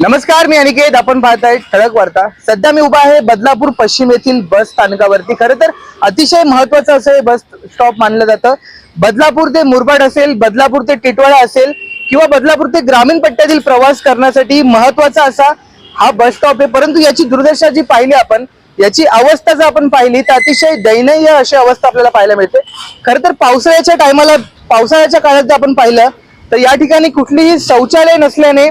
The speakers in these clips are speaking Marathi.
नमस्कार मी अनिकेत. आपण पाहताय ठळक वार्ता. सध्या मी उभा आहे बदलापूर पश्चिम येथील बस स्थानकावरती. खरं तर अतिशय महत्वाचं असं हे बस स्टॉप मानलं जातं. बदलापूर ते मुरबाड असेल बदलापूर ते टिटवाळा असेल किंवा बदलापूर ते ग्रामीण पट्ट्यातील प्रवास करण्यासाठी महत्त्वाचा असा हा बस स्टॉप आहे. परंतु याची दुर्दशा जी पाहिली आपण याची अवस्था जर आपण पाहिली तर अतिशय दयनीय अशी अवस्था आपल्याला पाहायला मिळते. खरं तर पावसाळ्याच्या टायमाला पावसाळ्याच्या काळात जर आपण पाहिलं तर या ठिकाणी कुठलीही शौचालय नसल्याने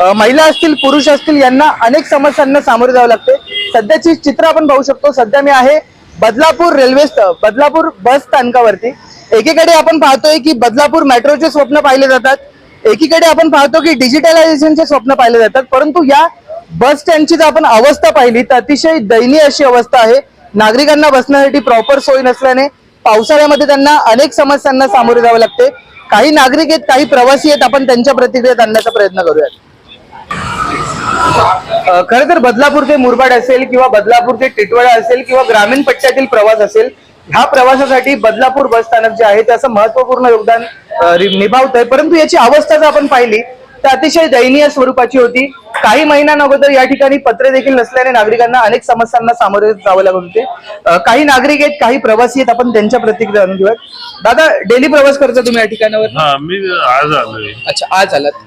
महिला असतील पुरुष असतील यांना अनेक समस्यांना सामोरे जावं लागते. सध्याची चित्र आपण पाहू शकतो. सध्या मी आहे बदलापूर रेल्वे बदलापूर बस स्थानकावरती. एकीकडे आपण पाहतोय की बदलापूर मेट्रोचे स्वप्न पाहिले जातात. एकीकडे आपण पाहतो की डिजिटलायझेशनचे स्वप्न पाहिले जातात. परंतु या बस स्टँडची जर आपण अवस्था पाहिली तर अतिशय दयनीय अशी अवस्था आहे. नागरिकांना बसण्यासाठी प्रॉपर सोय नसल्याने पावसाळ्यामध्ये त्यांना अनेक समस्यांना सामोरे जावं लागते. काही नागरिक आहेत काही प्रवासी आहेत आपण त्यांच्या प्रतिक्रिया आणण्याचा प्रयत्न करूयात. खरं तर बदलापूर ते मुरबाड असेल किंवा बदलापूर ते टिटवाळा असेल किंवा ग्रामीण पट्ट्यातील प्रवास असेल ह्या प्रवासासाठी बदलापूर बस स्थानक जे आहे त्याचं महत्त्वपूर्ण योगदान निभावत आहे परंतु याची अवस्था जर आपण पाहिली तर अतिशय दयनीय स्वरूपाची होती. काही महिन्यां अगोदर या ठिकाणी पत्रे देखील नसल्याने नागरिकांना अनेक समस्यांना सामोरे जावं लागत होते. काही नागरिक आहेत काही प्रवासी आहेत आपण त्यांच्या प्रतिक्रिया जाणून घेऊयात. दादा डेली प्रवास करता तुम्ही या ठिकाणावर? मी आज आलोय. अच्छा आज आलात.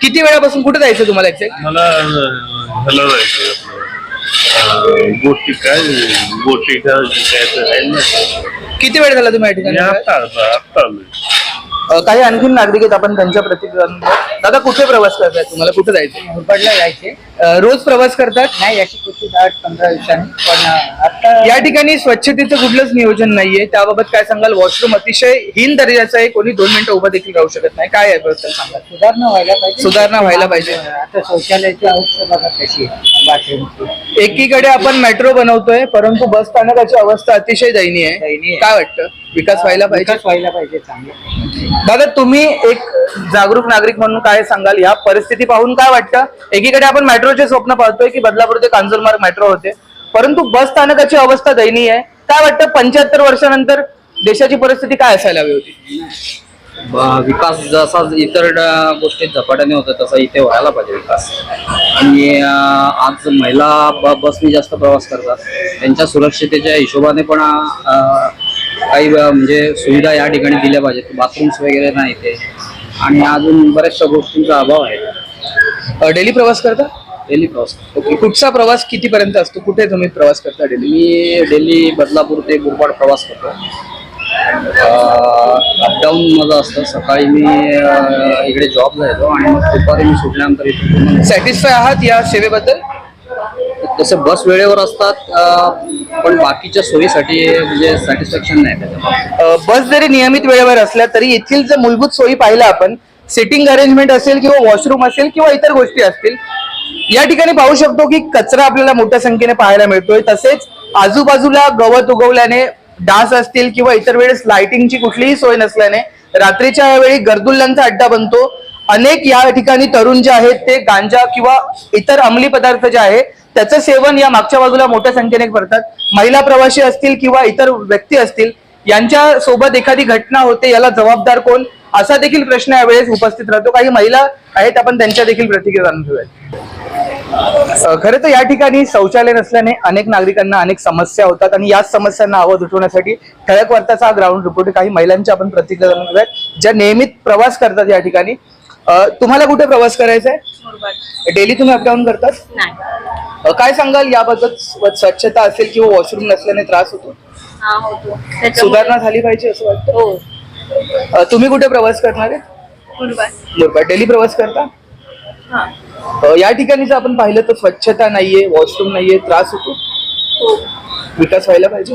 किती वेळापासून कुठे जायचं तुम्हाला एक्झॅक्ट मला अं, ह्याला जायचं आपलं. बोटी काय? आहे ना. किती वेळ झाला तुम्ही या ठिकाणी मी आत्ता आत्ता आत्ता आलोय अ, काही आणखीन नागरिक आहेत आपण त्यांच्या प्रतिक्रिया. दादा कुठे प्रवास करताय? तुम्हाला कुठे जायचं मुरबाडला जायचे रोज प्रवास करतात? नाही याची कुठे आठ पंधरा दिवसांनी. पण आता या ठिकाणी स्वच्छतेचं कुठलंच नियोजन नाहीये. त्याबाबत काय सांगाल? वॉशरूम अतिशय हीन दर्जाचं आहे. कोणी दोन मिनिटं उभं देखील राहू शकत नाही. काय आहे बद्दल सांगा सुधारणा व्हायला पाहिजे. सुधारणा व्हायला पाहिजे. आता शौचालयाची अवस्था बघा कशी आहे. बाथरूमची. एकीकडे आपण मेट्रो बनवतोय परंतु बस स्थानकाची अवस्था अतिशय दयनीय आहे. दयनीय आहे. काय वाटतं? विकास व्हायला पाहिजे? विकास व्हायला पाहिजे चांगला. दादा तुम्ही एक जागरूक नागरिक म्हणून काय सांगाल? या परिस्थिती पाहून काय वाटतं? एकीकडे आपण मेट्रोचे स्वप्न पाहतोय की बदलापूर ते कांजूरमार्ग मेट्रो होते. परंतु बस स्थानकाची अवस्था दयनीय आहे. काय वाटतं पंच्याहत्तर वर्षानंतर देशाची परिस्थिती काय असायला हवी होती? विकास जसा इतर गोष्टीत झपाट्याने होतो तसा इथे व्हायला पाहिजे विकास. आणि आज महिला बसने जास्त प्रवास करतात. त्यांच्या सुरक्षितेच्या हिशोबाने पण काही म्हणजे सुविधा या ठिकाणी दिल्या पाहिजेत. बाथरूम्स वगैरे नाही इथे. आणि अजून बऱ्याचशा गोष्टींचा अभाव आहे. डेली प्रवास करता? डेली प्रवास ओके कुठचा प्रवास कितीपर्यंत असतो? कुठे तुम्ही प्रवास करता डेली? मी डेली बदलापूर ते गुरबाड प्रवास करतो. अपडाऊन माझं असतं. सकाळी मी अं, इकडे जॉबला येतो आणि मग दुपारी मी सुटल्यानंतर इथे सॅटिस्फाय आहात या सेवेबद्दल? तसे बस वेळेवर असतात अं, पण बाकीच्या सोयीसाठी म्हणजे सॅटिस्फॅक्शन नाही अ, बस जरी नियमित वेळेवर असल्या तरी येथील जर मूलभूत सोयी पाहिल्या आपण सिटिंग अरेंजमेंट असेल किंवा वॉशरूम असेल किंवा इतर गोष्टी असतील या ठिकाणी पाहू शकतो की कचरा आपल्याला मोठ्या संख्येने पाहायला मिळतोय. तसेच आजूबाजूला गवत उगवल्याने डास असतील किंवा इतर वेळेस लाइटिंगची कुठलीही सोय नसल्याने रात्रीच्या वेळी गर्दुल्ल्यांचा अड्डा बनतो. अनेक या ठिकाणी तरुण जे आहेत ते गांजा किंवा इतर अंमली पदार्थ जे आहे त्याचं सेवन या मागच्या बाजूला मोठ्या संख्येने करतात. महिला प्रवासी असतील किंवा इतर व्यक्ती असतील यांच्या सोबत एखादी घटना होते याला जबाबदार कोण? असा देखील प्रश्न यावेळेस उपस्थित राहतो. काही महिला आहेत आपण त्यांच्या देखील प्रतिक्रिया जाणून घेऊयात. खरं तर या ठिकाणी शौचालय नसल्याने अनेक नागरिकांना अनेक समस्या होतात आणि याच समस्यांना आवाज उठवण्यासाठी ठळक वार्ताचा हा ग्राउंड रिपोर्ट. काही महिलांची आपण प्रतिक्रिया जाणून घेऊयात ज्या नियमित प्रवास करतात या ठिकाणी. तुम्हाला कुठे प्रवास करायचा आहे? डेली तुम्ही अपडाऊन करतात? काय सांगाल याबद्दल? स्व- स्वच्छता असेल किंवा वॉशरूम नसल्याने त्रास होतो? हा सुधारणा झाली पाहिजे असं वाटतं? हो. अ, तुम्ही कुठे प्रवास करणार आहे? बरोबर डेली प्रवास करता? हा. अ, या ठिकाणी जर आपण पाहिलं तर स्वच्छता नाहीये वॉशरूम नाहीये त्रास होतो? हो. विकास व्हायला पाहिजे?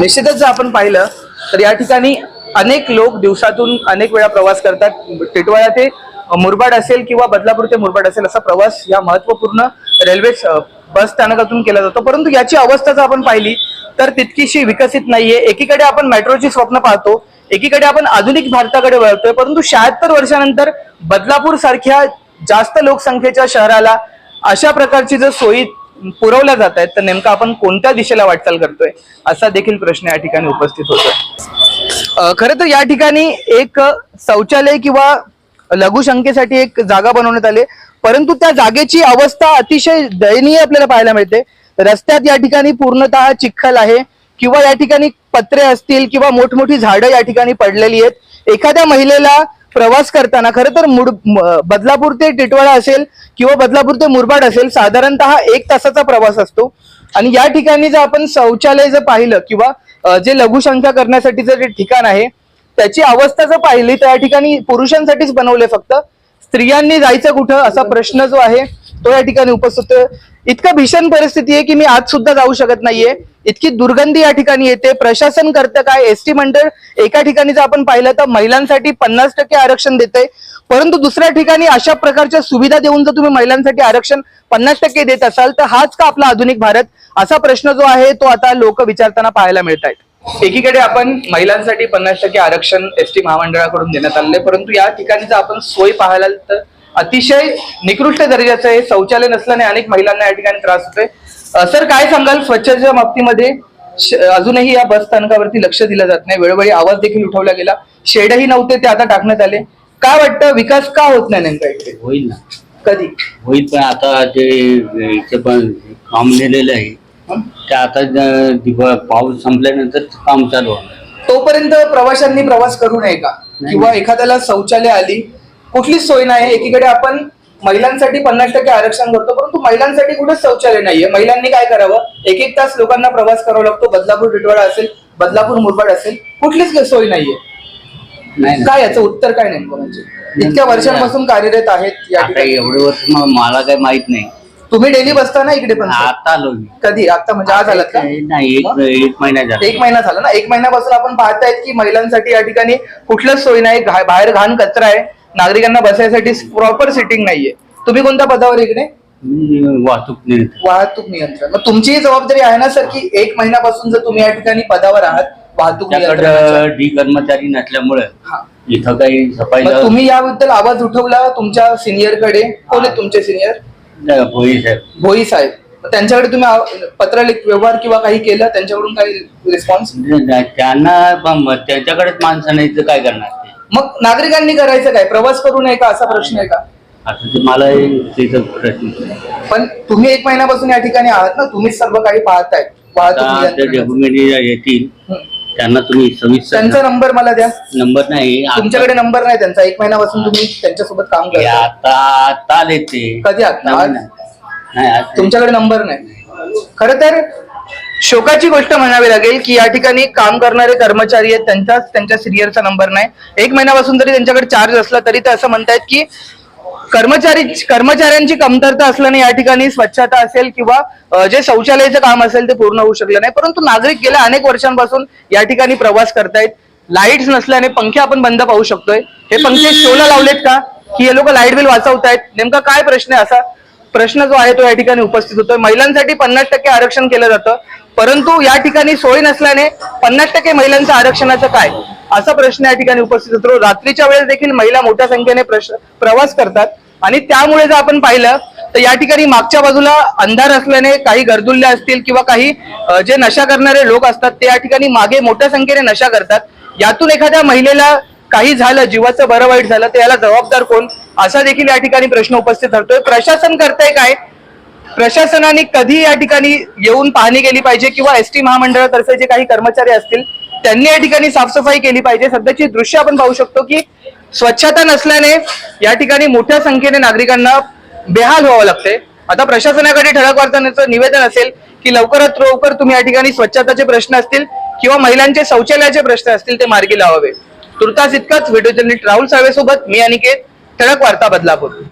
निश्चितच जर आपण पाहिलं तर या ठिकाणी अनेक लोक दिवसातून अनेक वेळा प्रवास करतात. टिटवाळा ते मुरबाड असेल किंवा बदलापूर ते मुरबाड असेल असा प्रवास या महत्त्वपूर्ण रेल्वे स- बस स्थानकातून केला जातो. परंतु याची अवस्था जर आपण पाहिली तर तितकीशी विकसित नाहीये. एकीकडे आपण मेट्रोची स्वप्न पाहतो एकीकडे आपण आधुनिक भारताकडे वळतोय. परंतु शहात्तर वर्षानंतर बदलापूर सारख्या जास्त लोकसंख्येच्या शहराला अशा प्रकारची जर सोयी पुरवल्या जात आहेत तर नेमकं आपण कोणत्या दिशेला वाटचाल करतोय? असा देखील प्रश्न या ठिकाणी उपस्थित होतोय. खरं तर या ठिकाणी एक शौचालय किंवा लघुशंकेसाठी एक जागा बनवण्यात आली परंतु त्या जागेची अवस्था अतिशय दयनीय आपल्याला पाहायला मिळते. रस्त्यात या ठिकाणी पूर्णतः चिखल आहे किंवा या ठिकाणी पत्रे असतील किंवा मोठमोठी झाडं या ठिकाणी पडलेली आहेत. एखाद्या महिलेला प्रवास करताना खरं तर मुड बदलापूर ते टिटवाळा असेल किंवा बदलापूर ते मुरबाड असेल साधारणतः एक तासाचा प्रवास असतो. आणि या ठिकाणी जर आपण शौचालय जर पाहिलं किंवा जे लघुशंका करण्यासाठीचं जे ठिकाण आहे त्याची अवस्था जर पाहिली तर या ठिकाणी पुरुषांसाठीच बनवले फक्त. स्त्रियांनी जायचं कुठं असा प्रश्न जो आहे तो या ठिकाणी उपस्थित. इतकं भीषण परिस्थिती आहे की मी आज सुद्धा जाऊ शकत नाहीये. इतकी दुर्गंधी या ठिकाणी येते. प्रशासन करतं काय? एस टी मंडळ एका ठिकाणी जर आपण पाहिलं तर महिलांसाठी पन्नास टक्के आरक्षण देते परंतु दुसऱ्या ठिकाणी अशा प्रकारच्या सुविधा देऊन जर तुम्ही महिलांसाठी आरक्षण पन्नास टक्के देत असाल तर हाच का आपला आधुनिक भारत? असा प्रश्न जो आहे तो आता लोक विचारताना पाहायला मिळत आहेत एकीकडे आपण महिलांसाठी पन्नास टक्के आरक्षण एस टी महामंडळाकडून देण्यात आलेलं परंतु या ठिकाणी जर आपण सोय पाहायला तर अतिशय निकृष्ट दर्जाचं आहे शौचालय नसल्याने अनेक महिलांना या ठिकाणी त्रास होतोय. सर काय सांगाल? स्वच्छतेच्या बाबतीमध्ये अजूनही या बस स्थानकावरती लक्ष दिलं जात नाही. वेळोवेळी आवाज देखील उठवला गेला. शेडही नव्हते ते आता टाकण्यात आले. काय वाटतं? विकास का होत नाही नेमका इकडे? होईल ना. कधी? होईल पण आता जे इथे पण काम नेलेलं आहे ते आता ज- दिव- पाऊस संपल्यानंतर काम चालू होणार. तोपर्यंत प्रवाशांनी प्रवास करू नये का. किंवा एखाद्याला शौचालय आली कुठलीच सोय नाही एकीकडे आपण महिलांसाठी पन्नास टक्के आरक्षण करतो परंतु महिलांसाठी कुठेच शौचालय नाहीये. महिलांनी काय करावं? एक एक तास लोकांना प्रवास करावा लागतो. बदलापूर टिटवाळा असेल बदलापूर मुरबाड असेल कुठलीच सोय नाहीये. नाही ना काय याचं उत्तर काय नेमकं म्हणजे? इतक्या वर्षांपासून कार्यरत आहेत या आता ठिकाणी. एवढे वर्ष मला काही माहीत नाही. तुम्ही डेली बसता ना इकडे पण? आता आलो मी. कधी? आता म्हणजे आज आलात का? नाही एक एक महिना झाला. एक महिना झाला ना? एक महिन्यापासून आपण पाहतायत की महिलांसाठी या ठिकाणी कुठलंच सोय नाही. घा- बाहेर घाण कचरा आहे. नागरिकांना बसायसाठी प्रॉपर सिटिंग नाहीये. तुम्ही कोणत्या पदावर इकडे? मी वाहतूक नाही वाहतूक नियंत्रण मग तुमचीही जबाबदारी आहे ना सर की एक महिन्यापासून जर तुम्ही या ठिकाणी पदावर आहात वाहतूक नियंत्रणाच्या. त्याकडं डी कर्मचारी नसल्यामुळे हा. इथं काही मग सफाईला तुम्ही याबद्दल आवाज उठवला तुमच्या सिनियरकडे? कोण आहेत तुमचे सिनियर होई साहेब. भोई साहेब. मग त्यांच्याकडे तुम्ही आव- पत्र लिख- व्यवहार किंवा काही केलं? त्यांच्याकडून काही रिस्पॉन्स त्यांना पण त्यांच्याकडेच माणसं नाही तर काय करणार ते? मग नागरिकांनी करायचं काय? प्रवास करू नये का? असा प्रश्न आहे का? ते मला प्रश्न. पण तुम्ही एक महिन्यापासून या ठिकाणी आहात ना? तुम्हीच सर्व काही पाहताय. वाहतूक आता ते नियंत्रणाचं. डॉक्युमेंट येतील. हं. त्यांना तुम्ही सविस्तर त्यांचा नंबर मला द्या. नंबर नाही. आता- तुमच्याकडे नंबर नाही त्यांचा. एक महिन्यापासून तुम्ही त्यांच्यासोबत काम हे करता आता आता आले ते. कधी आता? नाही, आज. तुमच्याकडे नंबर नाही. खर तर शोकाची गोष्ट म्हणावी लागेल की या ठिकाणी काम करणारे कर्मचारी आहेत. त्यांचाच त्यांच्या सिनियरचा नंबर नाही. एक महिन्यापासून जरी त्यांच्याकडे चार्ज असला तरी ते असं म्हणतायत की कर्मचारी कर्मचाऱ्यांची कमतरता असल्याने या ठिकाणी स्वच्छता असेल किंवा जे शौचालयाचं काम असेल ते पूर्ण होऊ शकलं नाही. परंतु नागरिक गेल्या अनेक वर्षांपासून या ठिकाणी प्रवास करतायत. लाईट्स नसल्याने पंखे आपण बंद पाहू शकतोय. हे पंखे शोला लावलेत का? की हे लोक लाइट बिल वाचवतायत. नेमका काय प्रश्न आहे असा? प्रश्न जो आहे तो या ठिकाणी उपस्थित होतोय. महिलांसाठी पन्नास टक्के आरक्षण केलं जातं. परंतु या ठिकाणी सोय नसल्याने पन्नास टक्के महिलांचं आरक्षणाचं काय? असा प्रश्न या ठिकाणी उपस्थित होतो. रात्रीच्या वेळेस देखील महिला मोठ्या संख्येने प्रवास करतात. आणि त्यामुळे जर आपण पाहिलं तर या ठिकाणी मागच्या बाजूला अंधार असल्याने काही गर्दुल्ले असतील किंवा काही जे नशा करणारे लोक असतात ते या ठिकाणी मागे मोठ्या संख्येने नशा करतात. यातून एखाद्या महिलेला काही झालं जीवाचं बरं वाईट झालं तर याला जबाबदार कोण? असा देखील या ठिकाणी प्रश्न उपस्थित ठरतोय. प्रशासन करताय काय? प्रशासनाने कधी या ठिकाणी येऊन पाहणी केली पाहिजे किंवा एस टी महामंडळातर्फे जे काही कर्मचारी असतील त्यांनी या ठिकाणी साफसफाई केली पाहिजे. सध्याची दृश्य आपण पाहू शकतो की स्वच्छता नसल्याने या ठिकाणी मोठ्या संख्येने नागरिकांना बेहाल व्हावं लागते आता प्रशासनाकडे ठळक वार्ताचं निवेदन असेल की लवकरात लवकर तुम्ही या ठिकाणी स्वच्छताचे प्रश्न असतील किंवा महिलांचे शौचालयाचे प्रश्न असतील ते मार्गी लावावे. तुर्तास इतकाच. व्हिडिओ जर्नलिस्ट राहुल साळवे सोबत मी अनिकेत. ठळक वार्ता बदलापूर.